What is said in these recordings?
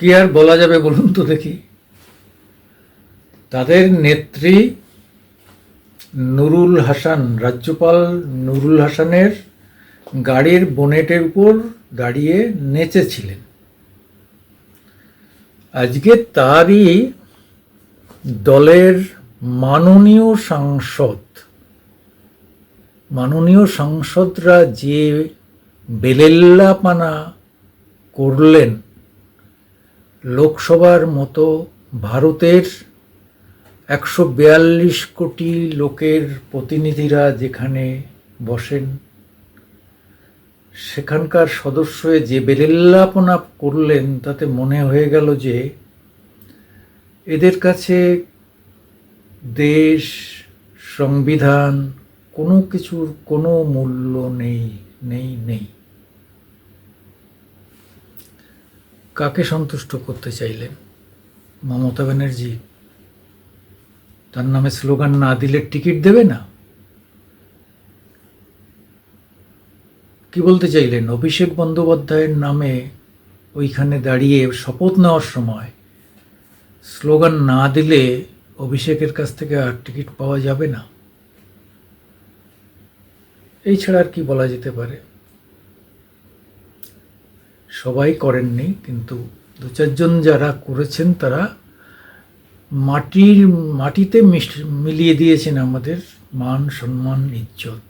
কি আর বলা যাবে বলুন তো দেখি। তাদের নেত্রী নুরুল হাসান, রাজ্যপাল নুরুল হাসানের গাড়ির বোনেটের উপর দাঁড়িয়ে নেচেছিলেন। আজকে তারই দলের মাননীয় সাংসদ, মাননীয় সাংসদরা যে বেলেল্লাপানা করলেন লোকসভার মতো ভারতের একশো বিয়াল্লিশ কোটি লোকের প্রতিনিধিরা যেখানে বসেন, সেখানকার সদস্য যে বেলেল্লাপনা করলেন, তাতে মনে হয়ে গেল যে এদের কাছে দেশ, সংবিধান কোনো কিছুর কোনো মূল্য নেই নেই নেই। কাকে সন্তুষ্ট করতে চাইলেন মমতা ব্যানার্জি, তার নামে স্লোগান না দিলে টিকিট দেবে না? কি বলতে চাইলেন? অভিষেক বন্দ্যোপাধ্যায়ের নামে ওইখানে দাঁড়িয়ে শপথ নেওয়ার সময় স্লোগান না দিলে অভিষেকের কাছ থেকে আর টিকিট পাওয়া যাবে না? এই ছাড়া আর কি বলা যেতে পারে? সবাই করেননি, কিন্তু দু চারজন যারা করেছেন তারা মাটির, মাটিতে মিলিয়ে দিয়েছেন আমাদের মান, সম্মান, ইজ্জত।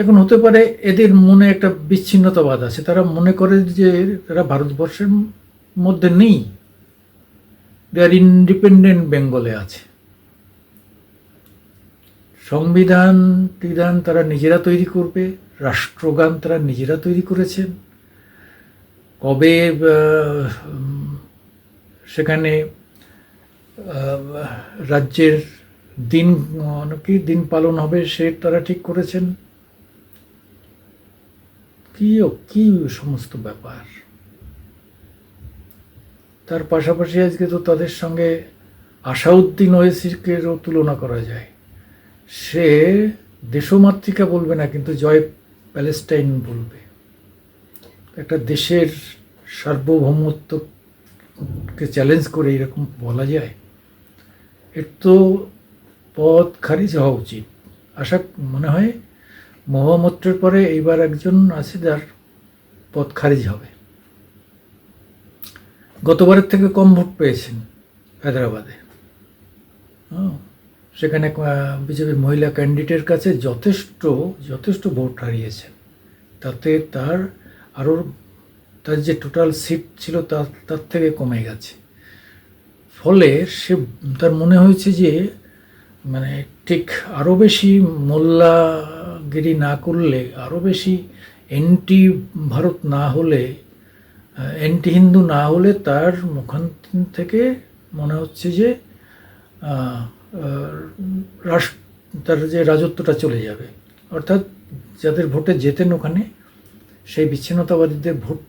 এখন হতে পারে এদের মনে একটা বিচ্ছিন্নতাবাদ আছে। তারা মনে করে যে তারা ভারতবর্ষের মধ্যে নেই। দে আর ইন্ডিপেন্ডেন্ট বেঙ্গলে আছে। সংবিধান তারা নিজেরা তৈরি করবে, রাষ্ট্রগান তারা নিজেরা তৈরি করেছেন। কবে সেখানে রাজ্যের দিন কি দিন পালন হবে সে তারা ঠিক করেছেন? কি কি সমস্ত ব্যাপার? তার পাশাপাশি আজকে তো তাদের সঙ্গে আশাউদ্দিন ওয়েসিকেরও তুলনা করা যায়। সে দেশমাতৃকা বলবে না কিন্তু জয় প্যালেস্টাইন বলবে। একটা দেশের সার্বভৌমত্বকে চ্যালেঞ্জ করে এরকম বলা যায় এর তো পথ খারিজ হওয়া উচিত। আশা মনে হয় মহামত্রের পরে এইবার একজন আছে যার পথ খারিজ হবে। গতবারের থেকে কম ভোট পেয়েছেন হায়দ্রাবাদে। হ্যাঁ, সেখানে বিজেপির মহিলা ক্যান্ডিডেটের কাছে যথেষ্ট যথেষ্ট ভোট হারিয়েছেন তাতে তার আরও তার যে টোটাল সিট ছিল তার তার থেকে কমে গেছে। ফলে সে, তার মনে হয়েছে যে মানে ঠিক আরও বেশি মোল্লাগিরি না করলে আরও বেশি এন্টি ভারত না হলে এন্টি হিন্দু না হলে তার মুখান থেকে মনে হচ্ছে যে তার যে রাজত্বটা চলে যাবে। অর্থাৎ যাদের ভোটে জেতেন ওখানে, সেই বিচ্ছিন্নতাবাদীদের ভোট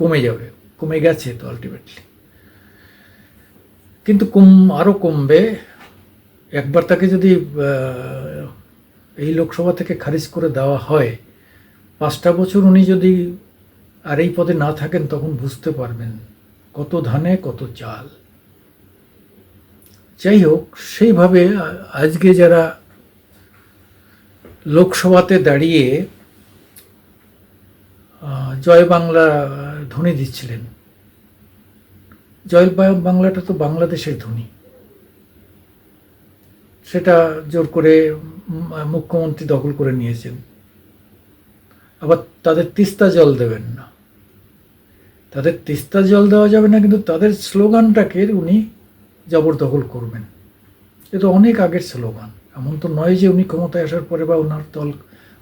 কমে যাবে, কমে গেছে তো আলটিমেটলি কিন্তু কম আরও কমবে। একবার তাকে যদি এই লোকসভা থেকে খারিজ করে দেওয়া হয়, পাঁচটা বছর উনি যদি আর এই পদে না থাকেন, তখন বুঝতে পারবেন কত ধানে কত চাল যাই হোক, সেইভাবে আজকে যারা লোকসভাতে দাঁড়িয়ে জয় বাংলা ধ্বনি দিচ্ছিলেন। জয় বাংলাটা তো বাংলাদেশের ধ্বনি। সেটা জোর করে মুখ্যমন্ত্রী দখল করে নিয়েছেন। আবার তাদের তিস্তা জল দেবেন না। তাদের তিস্তা জল দেওয়া যাবে না, কিন্তু তাদের স্লোগানটাকে উনি জবরদখল করবেন। এ তো অনেক আগের স্লোগান। এমন তো নয় যে উনি ক্ষমতায় আসার পরে বা ওনার দল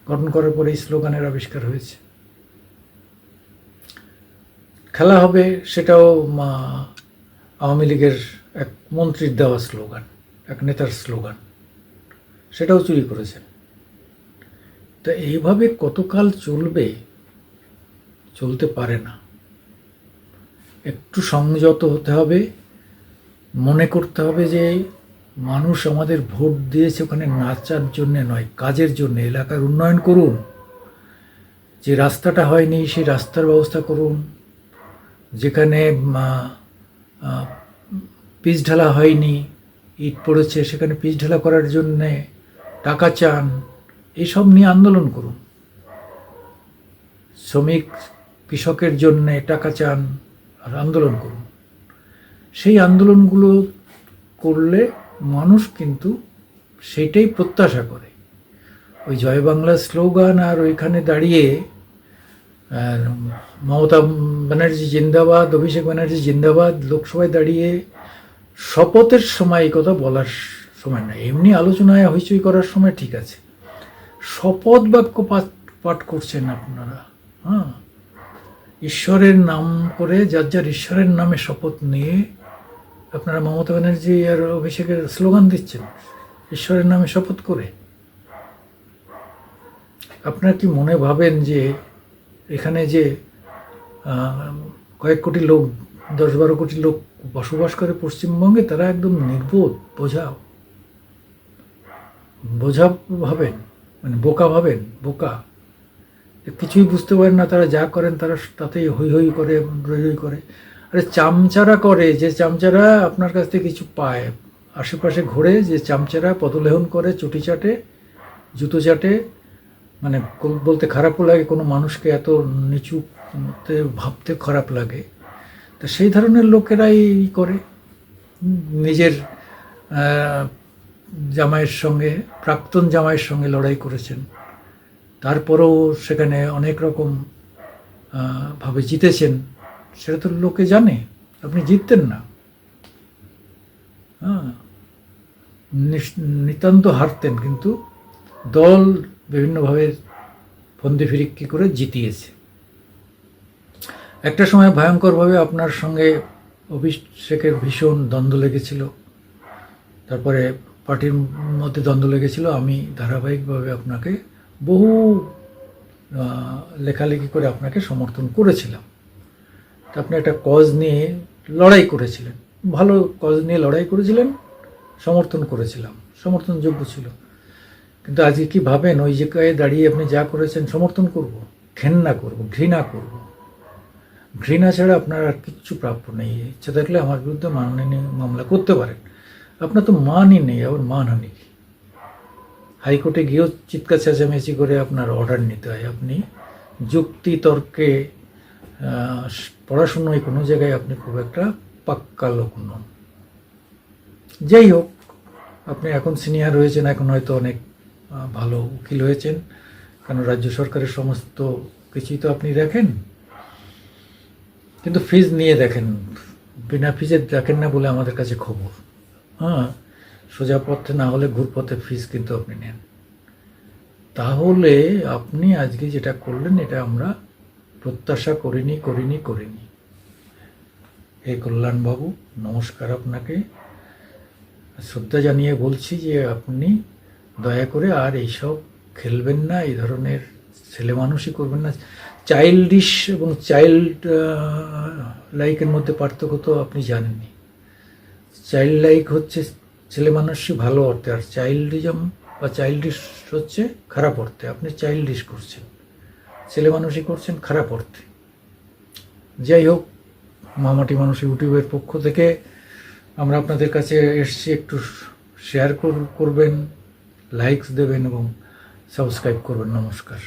গঠন করার পরে এই স্লোগানের আবিষ্কার হয়েছে। খেলা হবে সেটাও আওয়ামী লীগের এক মন্ত্রীর দেওয়া স্লোগান, এক নেতার স্লোগান। সেটাও চুরি করেছেন। তা এইভাবে কতকাল চলবে? চলতে পারে না। একটু সংযত হতে হবে। মনে করতে হবে যে মানুষ আমাদের ভোট দিয়েছে ওখানে নাচার জন্যে নয়, কাজের জন্য। এলাকার উন্নয়ন করুন। যে রাস্তাটা হয়নি, সেই রাস্তার ব্যবস্থা করুন। যেখানে পিচ ঢালা হয়নি, ইট পড়েছে, সেখানে পিচ ঢালা করার জন্যে টাকা চান এইসব নিয়ে আন্দোলন করুন। শ্রমিক, কৃষকের জন্যে টাকা চান, আর আন্দোলন করুন। সেই আন্দোলনগুলো করলে মানুষ কিন্তু সেটাই প্রত্যাশা করে। ওই জয় বাংলা স্লোগান আর ওইখানে দাঁড়িয়ে মমতা ব্যানার্জি জিন্দাবাদ, অভিষেক ব্যানার্জি জিন্দাবাদ, লোকসভায় দাঁড়িয়ে শপথের সময় এই কথা বলার সময় না এমনি আলোচনায় হইচই করার সময় ঠিক আছে। শপথ বাক্য পাঠ পাঠ করছেন আপনারা হ্যাঁ? ঈশ্বরের নাম করে, যার যার ঈশ্বরের নামে শপথ নিয়ে আপনারা মমতা ব্যানার্জি আর অভিষেকের স্লোগান দিচ্ছেন, ঈশ্বরের নামে শপথ করে। আপনারা কি মনে ভাবেন যে এখানে যে কয়েক কোটি লোক, দশ বারো কোটি লোক বসবাস করে পশ্চিমবঙ্গে, তারা একদম নির্বোধ বোঝা বোঝা ভাবেন মানে বোকা ভাবেন, বোকা। কিছুই বুঝতে পারেন না তারা যা করেন, তারা তাতেই হই হই করে, রই করে। আরে চামচারা করে, যে চামচারা আপনার কাছ থেকে কিছু পায়। আশেপাশে ঘোরে যে চামচারা পদলেহন করে, চুটি চাটে, জুতো চাটে মানে বলতে খারাপও লাগে, কোনো মানুষকে এত নিচুতে, ভাবতে খারাপ লাগে। তা সেই ধরনের লোকেরাই করে। নিজের জামাইয়ের সঙ্গে, প্রাক্তন জামাইয়ের সঙ্গে লড়াই করেছেন। তারপরেও সেখানে অনেক রকম ভাবে জিতেছেন। সেটা তো লোকে জানে, আপনি জিততেন না। হ্যাঁ নিতান্ত হারতেন, কিন্তু দল বিভিন্নভাবে ফন্দি ফিরিক্কি করে জিতিয়েছে। একটা সময় ভয়ঙ্করভাবে আপনার সঙ্গে অভিষেকের ভীষণ দ্বন্দ্ব লেগেছিল। তারপরে পার্টির মধ্যে দ্বন্দ্ব লেগেছিল, আমি ধারাবাহিকভাবে আপনাকে বহু লেখালেখি করে আপনাকে সমর্থন করেছিলাম। আপনি একটা কজ নিয়ে লড়াই করেছিলেন। ভালো কজ নিয়ে লড়াই করেছিলেন, সমর্থন করেছিলাম, সমর্থনযোগ্য ছিল। কিন্তু আজকে কি ভাবেন, ওই জায়গায় দাঁড়িয়ে আপনি যা করেছেন, সমর্থন করব ঘেন্না করব, ঘৃণা করব? ঘৃণা ছাড়া আপনার আর কিচ্ছু প্রাপ্য নেই। ইচ্ছে থাকলে আমার বিরুদ্ধে মানহানি মামলা করতে পারেন। আপনার তো মানই নেই, আবার মানহানি হাইকোর্টে গিয়েও চিৎকার চেঁচামেচি করে আপনার অর্ডার নিতে হয়। আপনি যুক্তি তর্কে পড়াশুনোয় কোনো জায়গায় আপনি খুব একটা পাক্কা লোক নন। যাই হোক, আপনি এখন সিনিয়র হয়েছেন এখন হয়তো অনেক ভালো উকিল হয়েছেন, কারণ রাজ্য সরকারের সমস্ত কিছুই তো আপনি দেখেন। কিন্তু ফিজ নিয়ে দেখেন, বিনা ফিজে দেখেন না বলে আমাদের কাছে খবর। হ্যাঁ সোজা পথে না হলে ঘুরপথে ফিজ কিন্তু আপনি নেন। তাহলে আপনি আজকে যেটা করলেন, এটা আমরা প্রত্যাশা করিনি করিনি করিনি। হে কল্যাণবাবু, নমস্কার আপনাকে। শ্রদ্ধা জানিয়ে বলছি যে আপনি দয়া করে আর এইসব খেলবেন না, এই ধরনের ছেলে মানুষই করবেন না। চাইল্ডিশ এবং চাইল্ড লাইকের মধ্যে পার্থক্য তো আপনি জানেননি চাইল্ড লাইক হচ্ছে ছেলে মানুষই ভালো অর্থে, আর চাইল্ডিজম বা চাইল্ডিশ হচ্ছে খারাপ অর্থে। আপনি চাইল্ডিশ করছেন। ছেলে মানুষই করছেন, খারাপ অর্থে। যাই হোক, মামাটি মানুষ ইউটিউবের পক্ষ থেকে আমরা আপনাদের কাছে এসছি, একটু শেয়ার করবেন লাইকস দেবেন এবং সাবস্ক্রাইব করবেন। নমস্কার।